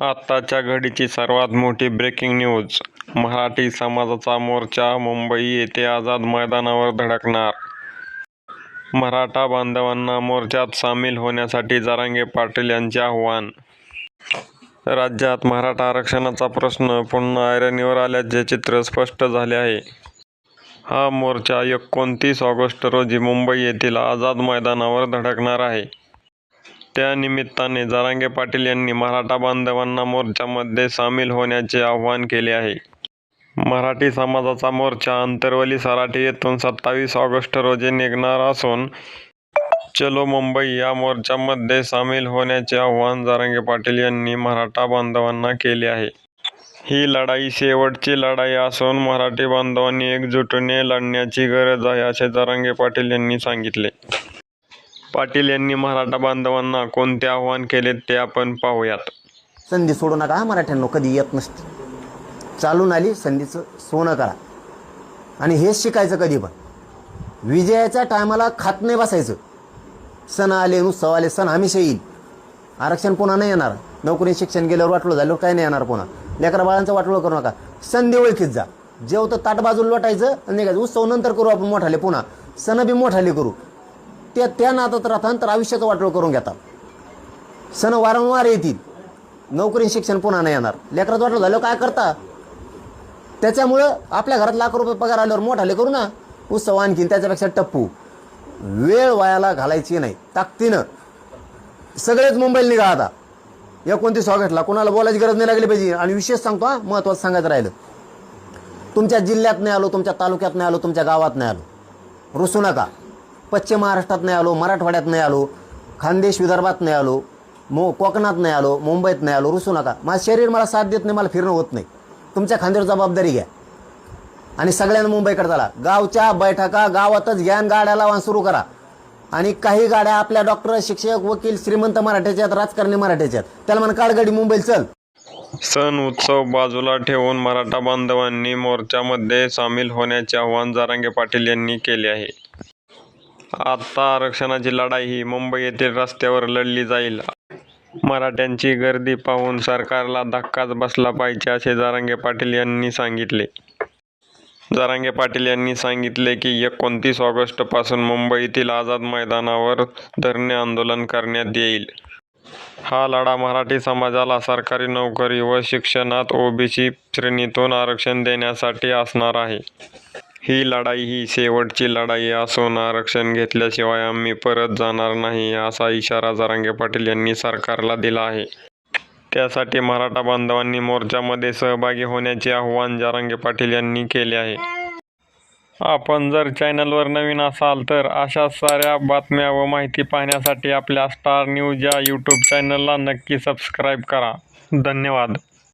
आत्ताच्या घडीची सर्वात मोठी ब्रेकिंग न्यूज मराठी समाजाचा मोर्चा मुंबई येथे आझाद मैदानावर धडकणार. मराठा बांधवांना मोर्चात सामील होण्यासाठी जरांगे पाटील यांचे आव्हान. राज्यात मराठा आरक्षणाचा प्रश्न पुन्हा ऐरणीवर आल्याचे चित्र स्पष्ट झाले आहे. हा मोर्चा एकोणतीस ऑगस्ट रोजी मुंबई येथील आझाद मैदानावर धडकणार आहे. त्या निमित्ताने जरांगे पाटील यांनी मराठा बांधवांना मोर्चामध्ये सामील होण्याचे आवाहन केले आहे. मराठी समाजाचा मोर्चा अंतरवली सराठी येथून सत्तावीस ऑगस्ट रोजी निघणार असून चलो मुंबई या मोर्चामध्ये सामील होण्याचे आवाहन जरांगे पाटील यांनी मराठा बांधवांना केले आहे. ही लढाई शेवटची लढाई असून मराठी बांधवांनी एकजुटीने लढण्याची गरज आहे असे जरांगे पाटील यांनी सांगितले. पाटील यांनी मराठा बांधवांना कोणते आव्हान केले ते आपण पाहूयात. संधी सोडू नका हा मराठ्यांनो कधी येत नसते. चालून आली संधीचं सोनं करा आणि हेच शिकायचं कधी पण. विजयाच्या टायमाला खात नाही बसायचं. सण आले उत्सव आले सण हमेशा येईल. आरक्षण पुन्हा नाही येणार. नोकरी शिक्षण गेल्यावर वाटलं झालं काय नाही येणार पुन्हा. लेकरा बाळांचं वाटलं करू नका. संधी ओळखीत जा. जेवतं ताट बाजूला लोटायचं आणि निघायचं. उत्सव नंतर करू आपण मोठाले पुन्हा. सण बी मोठाले करू. त्या त्या नादात राहतात तर आयुष्याचं वाटोळ करून घेतात. सण वारंवार येतील. नोकरी शिक्षण पुन्हा नाही येणार. लेकरात वाटलं झालं काय करता? त्याच्यामुळं आपल्या घरात लाख रुपये पगार आल्यावर मोठाले करू ना उत्सव आणखीन त्याच्यापेक्षा टप्पू. वेळ वायाला घालायची नाही. ताकदीनं. सगळेच मुंबईला निघा आता. एकोणतीस ऑगस्टला कोणाला बोलायची गरज नाही लागली पाहिजे. आणि विशेष सांगतो हा महत्वाचं सांगायचं राहिलं. तुमच्या जिल्ह्यात नाही आलो तुमच्या तालुक्यात नाही आलो तुमच्या गावात नाही आलो. रुसू नका. पश्चिम महाराष्ट्रात नाही आलो मराठवाड्यात नाही आलो खानदेश विदर्भात नाही आलो मो कोकणात नाही आलो मुंबईत नाही आलो रुसू नका. माझं शरीर मला साथ देत नाही मला फिरणं होत नाही. तुमच्या खांद्यावर जबाबदारी घ्या. आणि सगळ्यांना मुंबईकडे चला. गावच्या बैठका गावातच ज्ञान गाड्या लावा सुरू करा. आणि काही गाड्या आपल्या डॉक्टर शिक्षक वकील श्रीमंत मराठ्याच्या आहेत राजकारणी मराठ्याच्या आहेत. त्याला म्हणा काळगडी मुंबईत चल. सण उत्सव बाजूला ठेवून मराठा बांधवांनी मोर्चामध्ये सामील होण्याचे आवाहन जारांगे पाटील यांनी केले आहे. आता आरक्षणाची लढाई ही मुंबई येथील रस्त्यावर लढली जाईल. मराठ्यांची गर्दी पाहून सरकारला धक्काच बसला पाहिजे असे जरांगे पाटील यांनी सांगितले. जरांगे पाटील यांनी सांगितले की एकोणतीस ऑगस्टपासून मुंबईतील आझाद मैदानावर धरणे आंदोलन करण्यात येईल. हा लढा मराठी समाजाला सरकारी नोकरी व शिक्षणात ओबीसी श्रेणीतून आरक्षण देण्यासाठी असणार आहे. ही लढाई ही शेवटची लढाई असून आरक्षण घेतल्याशिवाय आम्ही परत जाणार नाही असा इशारा जरांगे पाटील यांनी सरकारला दिला आहे. त्यासाठी मराठा बांधवांनी मोर्चामध्ये सहभागी होण्याचे आवाहन जरांगे पाटील यांनी केले आहे. आपण जर चॅनलवर नवीन असाल तर अशा साऱ्या बातम्या व माहिती पाहण्यासाठी आपल्या स्टार न्यूज या यूट्यूब चॅनलला नक्की सबस्क्राईब करा. धन्यवाद.